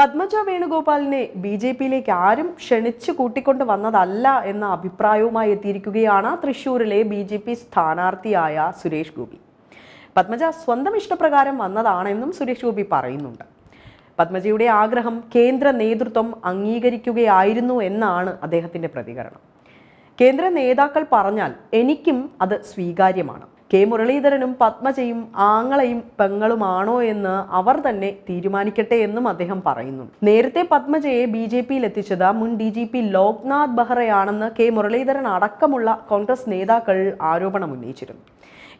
Padmaja വേണുഗോപാലിനെ B J പിയിലേക്ക് ആരും ക്ഷണിച്ചു കൂട്ടിക്കൊണ്ട് വന്നതല്ല എന്ന അഭിപ്രായവുമായി എത്തിയിരിക്കുകയാണ് തൃശൂരിലെ ബി ജെ പി സ്ഥാനാർത്ഥിയായ സുരേഷ് ഗോപി. പത്മജ സ്വന്തം ഇഷ്ടപ്രകാരം വന്നതാണെന്നും സുരേഷ് ഗോപി പറയുന്നുണ്ട്. പത്മജയുടെ ആഗ്രഹം കേന്ദ്ര നേതൃത്വം അംഗീകരിക്കുകയായിരുന്നു എന്നാണ് അദ്ദേഹത്തിന്റെ പ്രതികരണം. കേന്ദ്ര നേതാക്കൾ പറഞ്ഞാൽ എനിക്കും അത് സ്വീകാര്യമാണ്. കെ മുരളീധരനും പത്മജയും ആങ്ങളയും പെങ്ങളുമാണോ എന്ന് അവർ തന്നെ തീരുമാനിക്കട്ടെ എന്നും അദ്ദേഹം പറയുന്നു. നേരത്തെ പത്മജയെ ബി ജെ പിയിൽ എത്തിച്ചത് മുൻ ഡി ജി പി ലോക്നാഥ് ബെഹ്റയാണെന്ന് കെ മുരളീധരൻ അടക്കമുള്ള കോൺഗ്രസ് നേതാക്കൾ ആരോപണം ഉന്നയിച്ചിരുന്നു.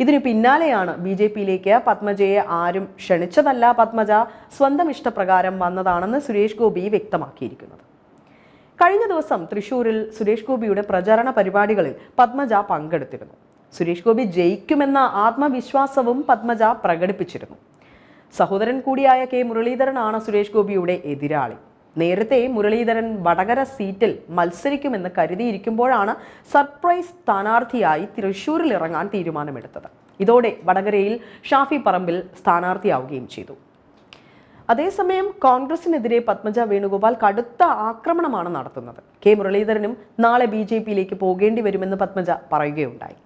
ഇതിനു പിന്നാലെയാണ് ബി ജെ പിയിലേക്ക് പത്മജയെ ആരും ക്ഷണിച്ചതല്ല പത്മജ സ്വന്തം ഇഷ്ടപ്രകാരം വന്നതാണെന്ന് സുരേഷ് ഗോപി വ്യക്തമാക്കിയിരിക്കുന്നത്. കഴിഞ്ഞ ദിവസം തൃശൂരിൽ സുരേഷ് ഗോപിയുടെ പ്രചാരണ പരിപാടികളിൽ പത്മജ പങ്കെടുത്തിരുന്നു. സുരേഷ് ഗോപി ജയിക്കുമെന്ന ആത്മവിശ്വാസവും പത്മജ പ്രകടിപ്പിച്ചിരുന്നു. സഹോദരൻ കൂടിയായ കെ മുരളീധരനാണ് സുരേഷ് ഗോപിയുടെ എതിരാളി. നേരത്തെ മുരളീധരൻ വടകര സീറ്റിൽ മത്സരിക്കുമെന്ന് കരുതിയിരിക്കുമ്പോഴാണ് സർപ്രൈസ് സ്ഥാനാർത്ഥിയായി തൃശൂരിൽ ഇറങ്ങാൻ തീരുമാനമെടുത്തത്. ഇതോടെ വടകരയിൽ ഷാഫി പറമ്പിൽ സ്ഥാനാർത്ഥിയാവുകയും ചെയ്തു. അതേസമയം കോൺഗ്രസിനെതിരെ പത്മജ വേണുഗോപാൽ കടുത്ത ആക്രമണമാണ് നടത്തുന്നത്. കെ മുരളീധരനും നാളെ ബി ജെ പിയിലേക്ക് പോകേണ്ടി വരുമെന്ന് പത്മജ പറയുകയുണ്ടായി.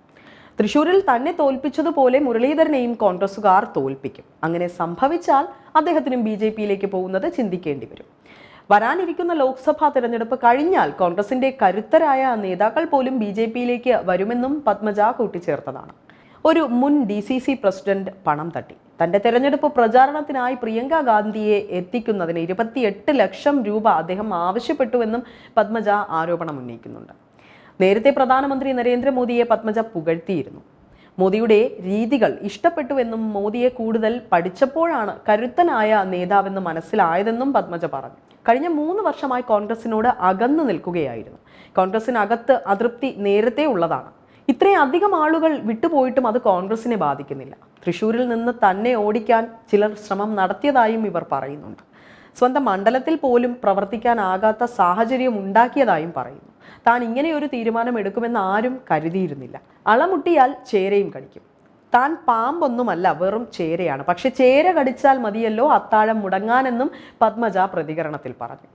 തൃശൂരിൽ തന്നെ തോൽപ്പിച്ചതുപോലെ മുരളീധരനെയും കോൺഗ്രസുകാർ തോൽപ്പിക്കും. അങ്ങനെ സംഭവിച്ചാൽ അദ്ദേഹത്തിനും ബി ജെ പിയിലേക്ക് പോകുന്നത് ചിന്തിക്കേണ്ടി വരും. വരാനിരിക്കുന്ന ലോക്സഭാ തെരഞ്ഞെടുപ്പ് കഴിഞ്ഞാൽ കോൺഗ്രസിന്റെ കരുത്തരായ നേതാക്കൾ പോലും ബി ജെ പിയിലേക്ക് വരുമെന്നും പത്മജ കൂട്ടിച്ചേർത്തതാണ്. ഒരു മുൻ ഡി സി സി പ്രസിഡന്റ് പണം തട്ടി. തന്റെ തെരഞ്ഞെടുപ്പ് പ്രചാരണത്തിനായി പ്രിയങ്ക ഗാന്ധിയെ എത്തിക്കുന്നതിന് ഇരുപത്തിയെട്ട് ലക്ഷം രൂപ അദ്ദേഹം ആവശ്യപ്പെട്ടുവെന്നും പത്മജ ആരോപണം ഉന്നയിക്കുന്നുണ്ട്. നേരത്തെ പ്രധാനമന്ത്രി നരേന്ദ്രമോദിയെ പത്മജ പുകഴ്ത്തിയിരുന്നു. മോദിയുടെ രീതികൾ ഇഷ്ടപ്പെട്ടുവെന്നും മോദിയെ കൂടുതൽ പഠിച്ചപ്പോഴാണ് കരുത്തനായ നേതാവെന്ന് മനസ്സിലായതെന്നും പത്മജ പറഞ്ഞു. കഴിഞ്ഞ മൂന്ന് വർഷമായി കോൺഗ്രസിനോട് അകന്നു നിൽക്കുകയായിരുന്നു. കോൺഗ്രസിനകത്ത് അതൃപ്തി നേരത്തെ ഉള്ളതാണ്. ഇത്രയും അധികം ആളുകൾ വിട്ടുപോയിട്ടും അത് കോൺഗ്രസിനെ ബാധിക്കുന്നില്ല. തൃശൂരിൽ നിന്ന് തന്നെ ഓടിക്കാൻ ചിലർ ശ്രമം നടത്തിയതായും ഇവർ പറയുന്നുണ്ട്. സ്വന്തം മണ്ഡലത്തിൽ പോലും പ്രവർത്തിക്കാനാകാത്ത സാഹചര്യം ഉണ്ടാക്കിയതായും പറയുന്നു. താൻ ഇങ്ങനെ ഒരു തീരുമാനം എടുക്കുമെന്ന് ആരും കരുതിയിരുന്നില്ല. അളമുട്ടിയാൽ ചേരയും കടിക്കും. താൻ പാമ്പൊന്നുമല്ല വെറും ചേരയാണ്. പക്ഷെ ചേര കടിച്ചാൽ മതിയല്ലോ അത്താഴം മുടങ്ങാനെന്നും പത്മജ പ്രതികരണത്തിൽ പറഞ്ഞു.